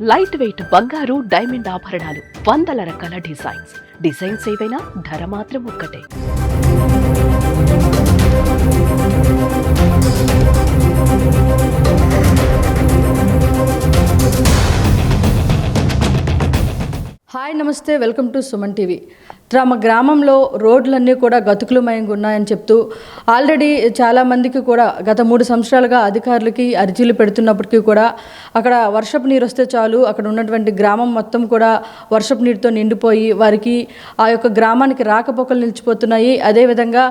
Light weight బంగారు diamond ఆభరణాలు వందల రకాల డిజైన్స్ డిజైన్స్ ఏవైనా ధర మాత్రం ఒక్కటే. హాయ్ నమస్తే వెల్కమ్ టు సుమన్ టీవీ. తమ గ్రామంలో రోడ్లన్నీ కూడా గతుకులమయంగా ఉన్నాయని చెప్తూ ఆల్రెడీ చాలామందికి కూడా గత మూడు సంవత్సరాలుగా అధికారులకి అర్జీలు పెడుతున్నప్పటికీ కూడా అక్కడ వర్షపు నీరు వస్తే చాలు. అక్కడ ఉన్నటువంటి గ్రామం మొత్తం కూడా వర్షపు నీరుతో నిండిపోయి వారికి ఆ యొక్క గ్రామానికి రాకపోకలు నిలిచిపోతున్నాయి. అదేవిధంగా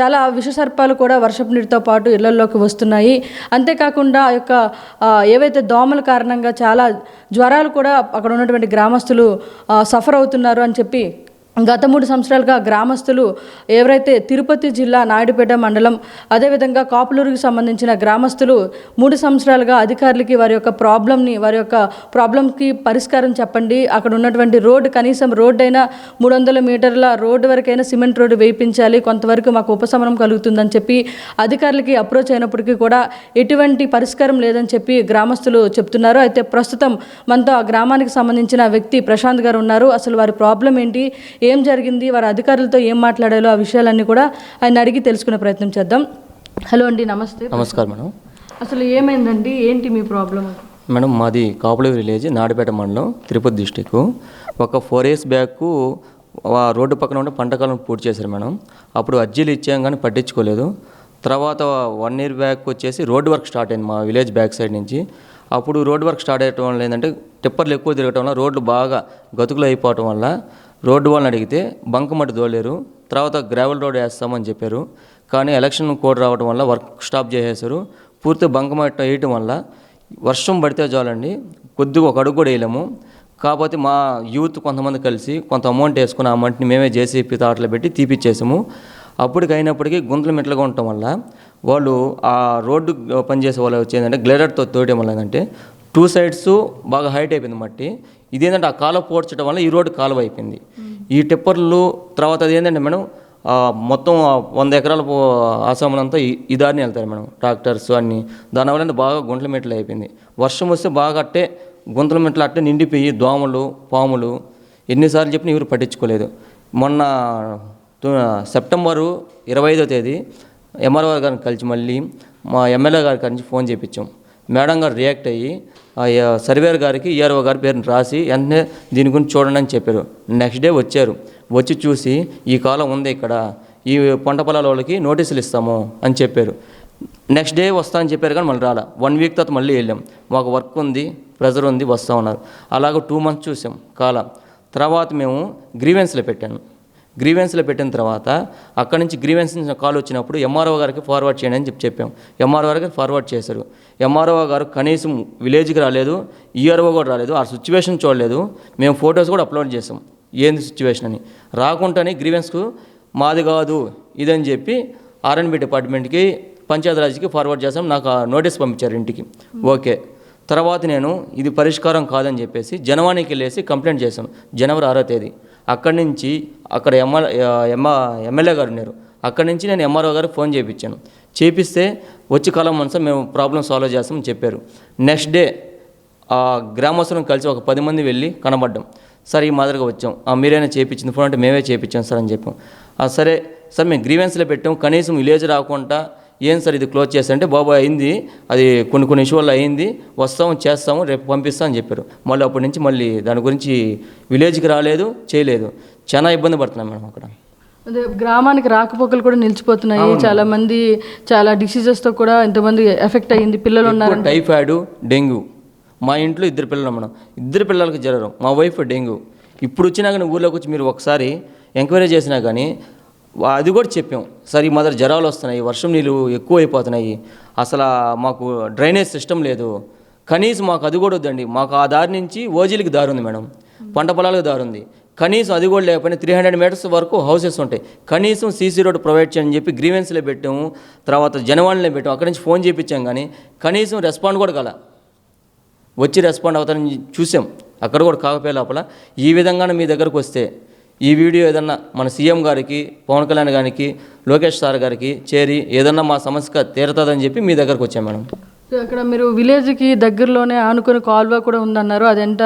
చాలా విషసర్పాలు కూడా వర్షపు నీరుతో పాటు ఇళ్ళలోకి వస్తున్నాయి. అంతేకాకుండా ఆ యొక్క ఏవైతే దోమల కారణంగా చాలా జ్వరాలు కూడా అక్కడ ఉన్నటువంటి గ్రామస్తులు సఫర్ అవుతున్నారు అని చెప్పి గత మూడు సంవత్సరాలుగా గ్రామస్తులు ఎవరైతే తిరుపతి జిల్లా నాయుడుపేట మండలం అదేవిధంగా కాపులూరుకి సంబంధించిన గ్రామస్తులు మూడు సంవత్సరాలుగా అధికారులకి వారి యొక్క ప్రాబ్లంని వారి యొక్క ప్రాబ్లంకి పరిష్కారం చెప్పండి. అక్కడ ఉన్నటువంటి రోడ్డు కనీసం రోడ్డు అయినా మూడు వందల మీటర్ల రోడ్డు వరకైనా సిమెంట్ రోడ్డు వేయించాలి. కొంతవరకు మాకు ఉపశమనం కలుగుతుందని చెప్పి అధికారులకి అప్రోచ్ అయినప్పటికీ కూడా ఎటువంటి పరిష్కారం లేదని చెప్పి గ్రామస్తులు చెప్తున్నారు. అయితే ప్రస్తుతం మనతో ఆ గ్రామానికి సంబంధించిన వ్యక్తి ప్రశాంత్ గారు ఉన్నారు. అసలు వారి ప్రాబ్లం ఏంటి? ఏం జరిగింది వారి అధికారులతో ఏం మాట్లాడాలో ఆ విషయాలన్నీ కూడా ఆయన అడిగి తెలుసుకునే ప్రయత్నం చేద్దాం. హలో అండి నమస్తే. నమస్కారం మేడం. అసలు ఏమైందండి? ఏంటి మీ ప్రాబ్లం మేడం మాది కాపుల విలేజ్ నాడిపేట మండలం తిరుపతి డిస్టిక్. ఒక ఫోర్ ఇయర్స్ బ్యాక్ ఆ రోడ్డు పక్కన ఉండే పంటకాలం పూర్తి చేశారు మేడం. అప్పుడు అర్జీలు ఇచ్చాం కానీ పట్టించుకోలేదు. తర్వాత వన్ ఇయర్ బ్యాక్ వచ్చేసి రోడ్ వర్క్ స్టార్ట్ అయింది మా విలేజ్ బ్యాక్ సైడ్ నుంచి. అప్పుడు రోడ్ వర్క్ స్టార్ట్ అయ్యటం వల్ల ఏంటంటే టిప్పర్లు ఎక్కువ తిరగటం వల్ల రోడ్లు బాగా గతుకులు అయిపోవటం వల్ల రోడ్డు వాళ్ళని అడిగితే బంక మట్టి దోలేరు తర్వాత గ్రావెల్ రోడ్ వేస్తామని చెప్పారు. కానీ ఎలక్షన్ కోడ్ రావడం వల్ల వర్క్ స్టాప్ చేసేసారు పూర్తి బంకమట్టి వేయటం వల్ల వర్షం పడితే చాలండి. కొద్దిగా ఒక అడుగు కూడా వేయలేము. కాకపోతే మా యూత్ కొంతమంది కలిసి కొంత అమౌంట్ వేసుకుని ఆ అమౌంట్ని మేమే జేసీపీ తాటలో పెట్టి తీపిచ్చేసాము. అప్పటికి అయినప్పటికీ గుంతలు మెట్లుగా ఉండటం వల్ల వాళ్ళు ఆ రోడ్డు పనిచేసే వాళ్ళు వచ్చేందంటే గ్లేడర్తో తోయడం వల్ల ఏంటంటే టూ సైడ్స్ బాగా హైట్ అయిపోయింది మట్టి. ఇదేంటంటే ఆ కాలువ పోడ్చడం వల్ల ఈ రోడ్డు కాలువ అయిపోయింది. ఈ టిప్పర్లు తర్వాత అది ఏంటంటే మేడం మొత్తం వంద ఎకరాల పో- అంతా ఈ- దారిని వెళ్తారు మేడం. ట్రాక్టర్స్ అన్నీ. దానివల్ల బాగా గుంటల మెట్లు అయిపోయింది. వర్షం వస్తే బాగా అట్టే గుంతల మెట్లు అట్టే నిండిపోయి దోమలు పాములు ఎన్నిసార్లు చెప్పినా ఎవరు పట్టించుకోలేదు. మొన్న సెప్టెంబరు ఇరవై ఐదో తేదీ ఎంఆర్ఓ గారిని కలిసి మళ్ళీ మా ఎమ్మెల్యే గారి నుంచి ఫోన్ చేయించాం మేడం గారు రియాక్ట్ అయ్యి సర్వేర్ గారికి ఈఆర్ఓ గారి పేరుని రాసి వెంటనే దీని గురించి చూడండి అని చెప్పారు. నెక్స్ట్ డే వచ్చారు. వచ్చి చూసి ఈ కాలం ఉంది ఇక్కడ ఈ పంట పొలాల వాళ్ళకి నోటీసులు ఇస్తాము అని చెప్పారు. నెక్స్ట్ డే వస్తా అని చెప్పారు కానీ మళ్ళీ రాలా. వన్ వీక్ తర్వాత మళ్ళీ వెళ్ళాం. మాకు వర్క్ ఉంది ప్రెజర్ ఉంది వస్తా ఉన్నారు. అలాగ టూ మంత్స్ చూసాం కాలం. తర్వాత మేము గ్రీవెన్స్లో పెట్టాను. గ్రీవెన్స్లో పెట్టిన తర్వాత అక్కడి నుంచి గ్రీవెన్స్ నుంచి కాల్ వచ్చినప్పుడు ఎంఆర్ఓ గారికి ఫార్వర్డ్ చేయండి అని చెప్పి చెప్పాం. ఎంఆర్ఓ గారికి ఫార్వర్డ్ చేశారు. ఎంఆర్ఓ గారు కనీసం విలేజ్కి రాలేదు ఈఆర్ఓ కూడా రాలేదు ఆ సిచ్యువేషన్ చూడలేదు. మేము ఫొటోస్ కూడా అప్లోడ్ చేసాం ఏంది సిచ్యువేషన్ అని. రాకుండానే గ్రీవెన్స్కు మాది కాదు ఇదని చెప్పి ఆర్ఎన్బి డిపార్ట్మెంట్కి పంచాయతీరాజ్కి ఫార్వర్డ్ చేసాం నాకు ఆ నోటీస్ పంపించారు ఇంటికి. ఓకే. తర్వాత నేను ఇది పరిష్కారం కాదని చెప్పేసి జనవాణికి వెళ్ళేసి కంప్లైంట్ చేశాను జనవరి ఆరో తేదీ. అక్కడి నుంచి అక్కడ ఎమ్మెల్యే ఎమ్మ ఎమ్మెల్యే గారు ఉన్నారు. అక్కడి నుంచి నేను ఎంఆర్ఓ గారికి ఫోన్ చేయించాను చేపిస్తే వచ్చి కాలం మనసు మేము ప్రాబ్లం సాల్వ్ చేస్తామని చెప్పారు. నెక్స్ట్ డే ఆ గ్రామస్తులను కలిసి ఒక పది మంది వెళ్ళి కనబడ్డాం. సార్ ఈ మాదిరిగా వచ్చాం. ఆ మీరైనా చేయించింది ఫోన్ అంటే మేమే చేయించాం సార్ అని చెప్పాం. సరే సార్ మేము గ్రీవెన్స్లో పెట్టాం. కనీసం విలేజ్ రాకుండా ఏం సార్ ఇది క్లోజ్ చేస్తారంటే బాబు అయింది అది కొన్ని కొన్ని ఇష్యూ వల్ల అయింది వస్తాము చేస్తాము రేపు పంపిస్తాం అని చెప్పారు. మళ్ళీ అప్పటి నుంచి మళ్ళీ దాని గురించి విలేజ్కి రాలేదు చేయలేదు. చాలా ఇబ్బంది పడుతున్నాం మేడం అక్కడ. అదే గ్రామానికి రాకపోకలు కూడా నిలిచిపోతున్నాయి. చాలా మంది చాలా diseases తో కూడా ఎంతమంది ఎఫెక్ట్ అయ్యింది. పిల్లలు ఉన్నారు టైఫాయిడ్ డెంగ్యూ మా ఇంట్లో ఇద్దరు పిల్లలు మనం ఇద్దరు పిల్లలకి జ్వరం మా వైఫ్ డెంగ్యూ ఇప్పుడు వచ్చినా కానీ ఊళ్ళోకి వచ్చి మీరు ఒకసారి ఎంక్వైరీ చేసినా కానీ అది కూడా చెప్పాం. సార్ ఈ మాదిరి జ్వరాలు వస్తున్నాయి వర్షం నీళ్ళు ఎక్కువ అయిపోతున్నాయి అసలు మాకు డ్రైనేజ్ సిస్టమ్ లేదు. కనీసం మాకు అది కూడా వద్దండి. మాకు ఆ దారి నుంచి ఓజీలకి దారి ఉంది మేడం. పంట పొలాలకు దారి ఉంది. కనీసం అది కూడా లేకపోయినా త్రీ హండ్రెడ్ మీటర్స్ వరకు హౌసెస్ ఉంటాయి. కనీసం సీసీ రోడ్ ప్రొవైడ్ చేయని చెప్పి గ్రీవెన్స్లో పెట్టాము. తర్వాత జనవాణిలో పెట్టాము. అక్కడి నుంచి ఫోన్ చేయించాం కానీ కనీసం రెస్పాండ్ కూడా కల. వచ్చి రెస్పాండ్ అవుతారని చూసాం. అక్కడ కూడా కాకపోయే లోపల. ఈ విధంగానే మీ దగ్గరకు వస్తే ఈ వీడియో ఏదన్నా మన సీఎం గారికి పవన్ కళ్యాణ్ గారికి లోకేష్ సార్ గారికి చేరి ఏదన్నా మా సమస్య తీరుతుందని చెప్పి మీ దగ్గరకు వచ్చాం మేడం. సో అక్కడ మీరు విలేజ్కి దగ్గరలోనే ఆనుకుని కాల్వ కూడా ఉందన్నారు. అది ఎంత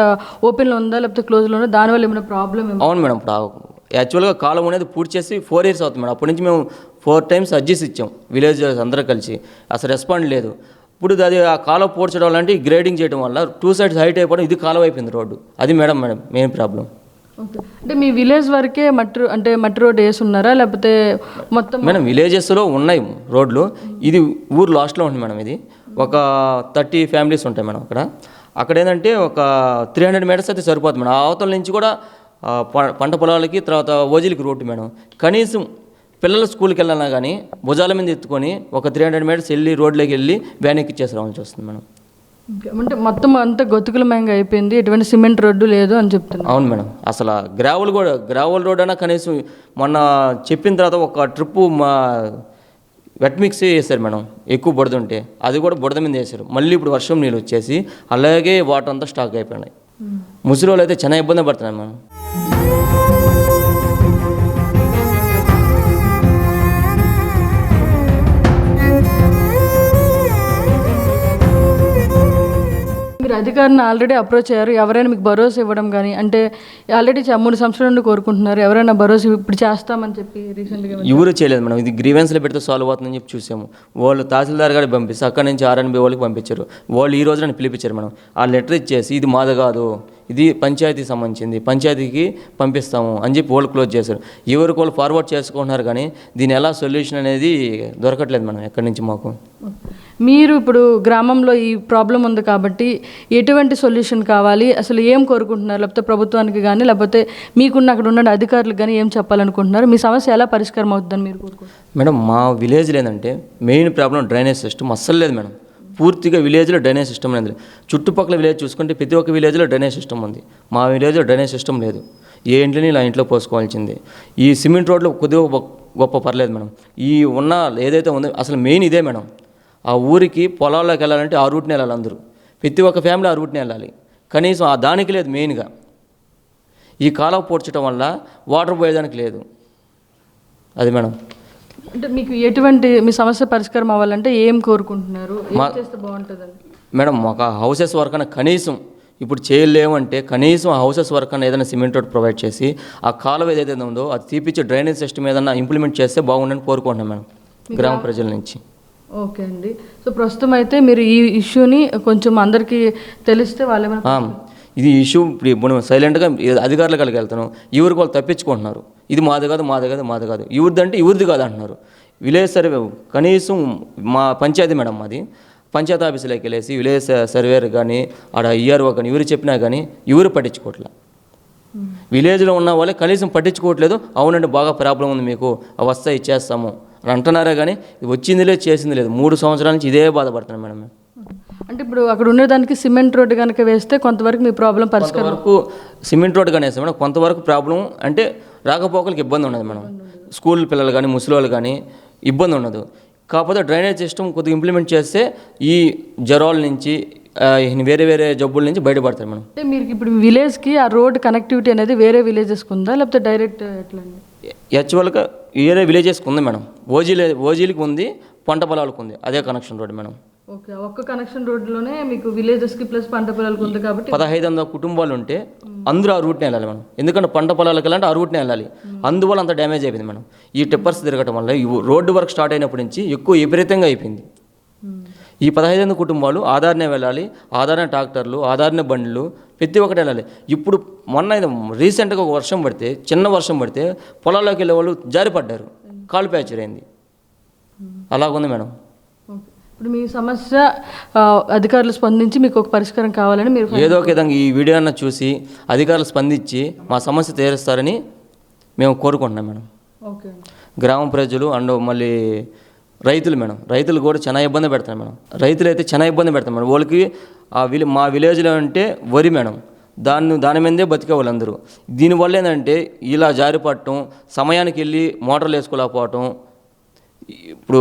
ఓపెన్లో ఉందా లేకపోతే క్లోజ్లో ఉందా? దానివల్ల ఏమైనా ప్రాబ్లం అవును మేడం యాక్చువల్గా కాలం అనేది పూర్తి చేసి ఫోర్ ఇయర్స్ అవుతుంది మేడం. అప్పటి నుంచి మేము ఫోర్ టైమ్స్ అడ్జస్ట్ ఇచ్చాం విలేజ్ అందరూ కలిసి. అసలు రెస్పాండ్ లేదు. ఇప్పుడు అది ఆ కాలువ పూడ్చడం లాంటి గ్రేడింగ్ చేయడం వల్ల టూ సైడ్స్ హైట్ అయిపోవడం ఇది కాలువ అయిపోయింది రోడ్డు. అది madam madam main problem okay. అంటే మీ విలేజ్ వరకే మట్టి అంటే మట్టి రోడ్ వేసి ఉన్నారా? లేకపోతే మొత్తం మేడం విలేజెస్లో ఉన్నాయి రోడ్లు. ఇది ఊరు లాస్ట్లో ఉంది మేడం ఇది. ఒక థర్టీ ఫ్యామిలీస్ ఉంటాయి మేడం అక్కడ. అక్కడ ఏంటంటే ఒక త్రీ హండ్రెడ్ మీటర్స్ అయితే సరిపోతుంది మేడం. అవతల నుంచి కూడా పంట పొలాలకి తర్వాత ఓజిలికి రోడ్డు మేడం. కనీసం పిల్లలు స్కూల్కి వెళ్ళాలన్నా కానీ భుజాల మీద ఎత్తుకొని ఒక త్రీ హండ్రెడ్ మీటర్స్ వెళ్ళి రోడ్లోకి వెళ్ళి వ్యాన్ ఎక్కిచ్చేసి రావాల్సి వస్తుంది మేడం. అంటే మొత్తం అంతా గతుకులమయంగా అయిపోయింది. ఎటువంటి సిమెంట్ రోడ్డు లేదు అని చెప్తున్నారు. అవును మేడం. అసలు గ్రావెల్ కూడా గ్రావెల్ రోడ్ అయినా కనీసం మొన్న చెప్పిన తర్వాత ఒక ట్రిప్పు మా వెట్ మిక్స్ వేశారు మేడం. ఎక్కువ బురద ఉంటే అది కూడా బురద మీద వేశారు. మళ్ళీ ఇప్పుడు వర్షం నీళ్ళు వచ్చేసి అలాగే వాటర్ అంతా స్టాక్ అయిపోయినాయి. ముసలి వాళ్ళు అయితే చాలా ఇబ్బంది పడుతున్నాయి మేడం. మీరు అధికారిని ఆల్రెడీ అప్రోచ్ అయ్యారు. ఎవరైనా మీకు భరోసా ఇవ్వడం కానీ అంటే ఆల్రెడీ మూడు సంవత్సరాల నుండి కోరుకుంటున్నారు. ఎవరైనా భరోసా ఇప్పుడు చేస్తామని చెప్పి రీసెంట్గా ఎవరు చేయలేదు మేడం. ఇది గ్రీవెన్స్లో పెడితే సాల్వ్ అవుతుందని చెప్పి చూసాము. వాళ్ళు తహసీల్దార్ గారికి పంపిస్తే అక్కడ నుంచి ఆర్ఎన్బి వాళ్ళకి పంపించారు. వాళ్ళు ఈ రోజు నన్ను పిలిపించారు మేడం. ఆ లెటర్ ఇచ్చేసి ఇది మాది కాదు. ఇది పంచాయతీకి సంబంధించింది. పంచాయతీకి పంపిస్తాము అని చెప్పి వాళ్ళు క్లోజ్ చేశారు. ఎవరికి వాళ్ళు ఫార్వర్డ్ చేసుకుంటున్నారు కానీ దీని ఎలా సొల్యూషన్ అనేది దొరకట్లేదు మేడం ఎక్కడి నుంచి మాకు. మీరు ఇప్పుడు గ్రామంలో ఈ ప్రాబ్లం ఉంది కాబట్టి ఎటువంటి సొల్యూషన్ కావాలి? అసలు ఏం కోరుకుంటున్నారు? లేకపోతే ప్రభుత్వానికి కానీ లేకపోతే మీకున్న అక్కడ ఉన్న అధికారులకు కానీ ఏం చెప్పాలనుకుంటున్నారు? మీ సమస్య ఎలా పరిష్కారం అవుతుందని మీరు కోరుకుంటున్నారు? మేడం మా విలేజ్ లేదంటే మెయిన్ ప్రాబ్లం డ్రైనేజ్ సిస్టమ్ అస్సలు లేదు మేడం. పూర్తిగా విలేజ్లో డ్రైనేజ్ సిస్టమ్ లేదు. చుట్టుపక్కల విలేజ్ చూసుకుంటే ప్రతి ఒక్క విలేజ్లో డ్రైనేజ్ సిస్టమ్ ఉంది. మా విలేజ్లో డ్రైనేజ్ సిస్టమ్ లేదు. ఏ ఇంట్లో ఇలా ఇంట్లో పోసుకోవాల్సిందే. ఈ సిమెంట్ రోడ్లు కొద్దిగా గొప్ప- గొప్ప పర్లేదు మేడం. ఈ ఉన్న ఏదైతే ఉందో అసలు మెయిన్ ఇదే మేడం. ఆ ఊరికి పొలాల్లోకి వెళ్ళాలంటే ఆ రూట్ని వెళ్ళాలి అందరూ. ప్రతి ఒక్క ఫ్యామిలీ ఆ రూట్ని వెళ్ళాలి. కనీసం ఆ దానికి లేదు మెయిన్గా. ఈ కాలువ పూడ్చడం వల్ల వాటర్ పోయేదానికి లేదు. అది మేడం. అంటే మీకు ఎటువంటి మీ సమస్య పరిష్కారం అవ్వాలంటే ఏం కోరుకుంటున్నారు? మేడం ఒక హౌసెస్ వర్క్ అన్న కనీసం ఇప్పుడు చేయలేమంటే కనీసం ఆ హౌసెస్ వర్క్ అన్న ఏదైనా సిమెంట్ రోడ్ ప్రొవైడ్ చేసి ఆ కాలువ ఏదైతే ఉందో అది తీపిచ్చి డ్రైనేజ్ సిస్టమ్ ఏదైనా ఇంప్లిమెంట్ చేస్తే బాగుండని కోరుకుంటున్నాం మేడం గ్రామ ప్రజల నుంచి. ఓకే అండి. సో ప్రస్తుతం అయితే మీరు ఈ ఇష్యూని కొంచెం అందరికీ తెలిస్తే వాళ్ళు ఇది ఇష్యూ ఇప్పుడు మనం సైలెంట్గా అధికారుల కలిగి వెళ్తున్నాం. ఎవరికి వాళ్ళు తప్పించుకుంటున్నారు. ఇది మాది కాదు మాది కాదు మాది కాదు. ఇవరిది అంటే ఇవరిది కాదు అంటున్నారు. విలేజ్ సర్వే కనీసం మా పంచాయతీ మేడం మాది పంచాయతీ ఆఫీసులోకి వెళ్ళేసి విలేజ్ సర్వేర్ కానీ ఆడ ఈఆర్ఓ కానీ ఎవరు చెప్పినా కానీ ఎవరు పట్టించుకోవట్లే. విలేజ్లో ఉన్న వాళ్ళే కనీసం పట్టించుకోవట్లేదు. అవునండి బాగా ప్రాబ్లం ఉంది మీకు. అవి వస్తాయి ఇచ్చేస్తాము అని అంటున్నారే కానీ వచ్చింది లేదు చేసింది లేదు. మూడు సంవత్సరాల నుంచి ఇదే బాధపడుతున్నాను మేడం మేము. అంటే ఇప్పుడు అక్కడ ఉండేదానికి సిమెంట్ రోడ్డు కనుక వేస్తే కొంతవరకు మీ ప్రాబ్లం పరిష్కారం కొంతవరకు సిమెంట్ రోడ్ కానీ వేస్తాం మేడం. కొంతవరకు ప్రాబ్లం అంటే రాకపోకలకు ఇబ్బంది ఉండదు మేడం. స్కూల్ పిల్లలు కానీ ముసలి వాళ్ళు కానీ ఇబ్బంది ఉండదు. కాకపోతే డ్రైనేజ్ సిస్టమ్ కొద్దిగా ఇంప్లిమెంట్ చేస్తే ఈ జ్వరాల నుంచి వేరే వేరే జబ్బుల నుంచి బయటపడతారు మేడం. అంటే మీరు ఇప్పుడు విలేజ్కి ఆ రోడ్ కనెక్టివిటీ అనేది వేరే విలేజెస్కి ఉందా? లేకపోతే డైరెక్ట్ ఎట్లా అండి యాక్చువల్గా వేరే విలేజెస్కి ఉంది మేడం. ఓజీలే ఓజీలకి ఉంది పంట పొలాలకు ఉంది. అదే కనెక్షన్ రోడ్ మేడం. ఓకే ఒక్క కనెక్షన్ రోడ్లోనే మీకు విలేజెస్కి ప్లస్ పంట పొలాలకు ఉంది కాబట్టి పదహైదు వందల కుటుంబాలు ఉంటే అందరూ ఆ రూట్ని వెళ్ళాలి మనం ఎందుకంటే పంట పొలాలకు వెళ్ళాలంటే ఆ రూట్ని వెళ్ళాలి. అందువల్ల అంత డ్యామేజ్ అయిపోయింది మేడం. ఈ టిప్పర్స్ తిరగటం వల్ల రోడ్డు వర్క్ స్టార్ట్ అయినప్పటి నుంచి ఎక్కువ విపరీతంగా అయిపోయింది. ఈ పదహైదు వందల కుటుంబాలు ఆధారనే వెళ్ళాలి ఆధారణ ట్రాక్టర్లు ఆధారణ బండ్లు ప్రతి ఒక్కటి వెళ్ళాలి. ఇప్పుడు మొన్న రీసెంట్గా ఒక వర్షం పడితే చిన్న వర్షం పడితే పొలాల్లోకి వెళ్ళే వాళ్ళు జారిపడ్డారు కాలు ప్యాచర్ అయింది. అలాగుంది మేడం. ఇప్పుడు మీ సమస్య అధికారులు స్పందించి మీకు ఒక పరిష్కారం కావాలని మీరు ఏదో ఒక విధంగా ఈ వీడియో అన్న చూసి అధికారులు స్పందించి మా సమస్య తీరుస్తారని మేము కోరుకుంటున్నాం మేడం. ఓకే గ్రామ ప్రజలు అండ్ మళ్ళీ రైతులు మేడం. రైతులు కూడా చాలా ఇబ్బంది పెడతారు మేడం. రైతులు అయితే చాలా ఇబ్బంది పెడతారు మేడం. వాళ్ళకి ఆ విలే మా విలేజ్లో అంటే వరి మేడం. దాన్ని దాని మీదే బతికే వాళ్ళందరూ దీనివల్ల ఏంటంటే ఇలా జారిపడటం సమయానికి వెళ్ళి మోటార్లు వేసుకోలేకపోవటం ఇప్పుడు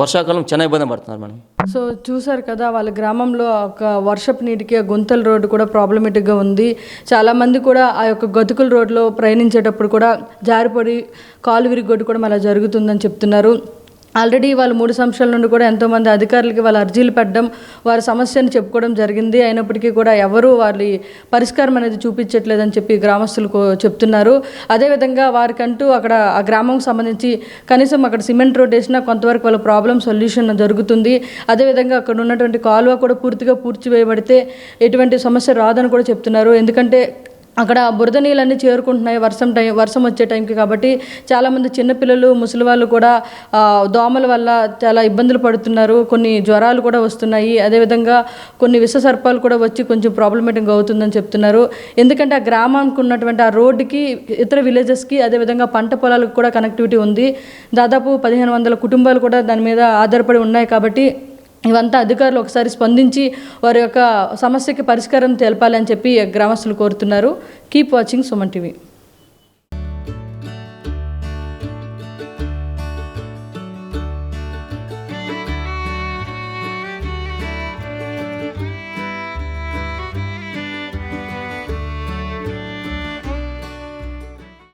వర్షాకాలం చాలా ఇబ్బంది పడుతున్నారు మేడం. సో చూసారు కదా వాళ్ళ గ్రామంలో ఒక వర్షపు నీటికి గుంతల రోడ్డు కూడా ప్రాబ్లమేటిక్గా ఉంది. చాలామంది కూడా ఆ యొక్క గతుకుల రోడ్లో ప్రయాణించేటప్పుడు కూడా జారిపడి కాలు విరిగొట్టు కూడా అలా జరుగుతుందని చెప్తున్నారు. ఆల్రెడీ వాళ్ళు మూడు సంవత్సరాల నుండి కూడా ఎంతోమంది అధికారులకి వాళ్ళు అర్జీలు పెట్టడం వారి సమస్యను చెప్పుకోవడం జరిగింది. అయినప్పటికీ కూడా ఎవరు వారి పరిష్కారం అనేది చూపించట్లేదని చెప్పి గ్రామస్తులు చెప్తున్నారు. అదేవిధంగా వారికంటూ అక్కడ ఆ గ్రామం సంబంధించి కనీసం అక్కడ సిమెంట్ రోడ్ వేసినా కొంతవరకు వాళ్ళ ప్రాబ్లం సొల్యూషన్ జరుగుతుంది. అదేవిధంగా అక్కడ ఉన్నటువంటి కాలువ కూడా పూర్తిగా పూడ్చివేయబడితే ఎటువంటి సమస్య రాదని కూడా చెప్తున్నారు. ఎందుకంటే అక్కడ బురద నీళ్ళన్నీ చేరుకుంటున్నాయి వర్షం టైం వర్షం వచ్చే టైంకి కాబట్టి చాలామంది చిన్నపిల్లలు ముసలి వాళ్ళు కూడా దోమల వల్ల చాలా ఇబ్బందులు పడుతున్నారు. కొన్ని జ్వరాలు కూడా వస్తున్నాయి. అదేవిధంగా కొన్ని విష సర్పాలు కూడా వచ్చి కొంచెం ప్రాబ్లమేటిక్ అవుతుందని చెప్తున్నారు. ఎందుకంటే ఆ గ్రామానికి ఉన్నటువంటి ఆ రోడ్డుకి ఇతర విలేజెస్కి అదేవిధంగా పంట పొలాలకు కూడా కనెక్టివిటీ ఉంది. దాదాపు పదిహేను వందల కుటుంబాలు కూడా దాని మీద ఆధారపడి ఉన్నాయి కాబట్టి ఇవంతా అధికారులు ఒకసారి స్పందించి వారి యొక్క సమస్యకి పరిష్కారం తెలపాలని చెప్పి గ్రామస్తులు కోరుతున్నారు. Keep watching Suman TV.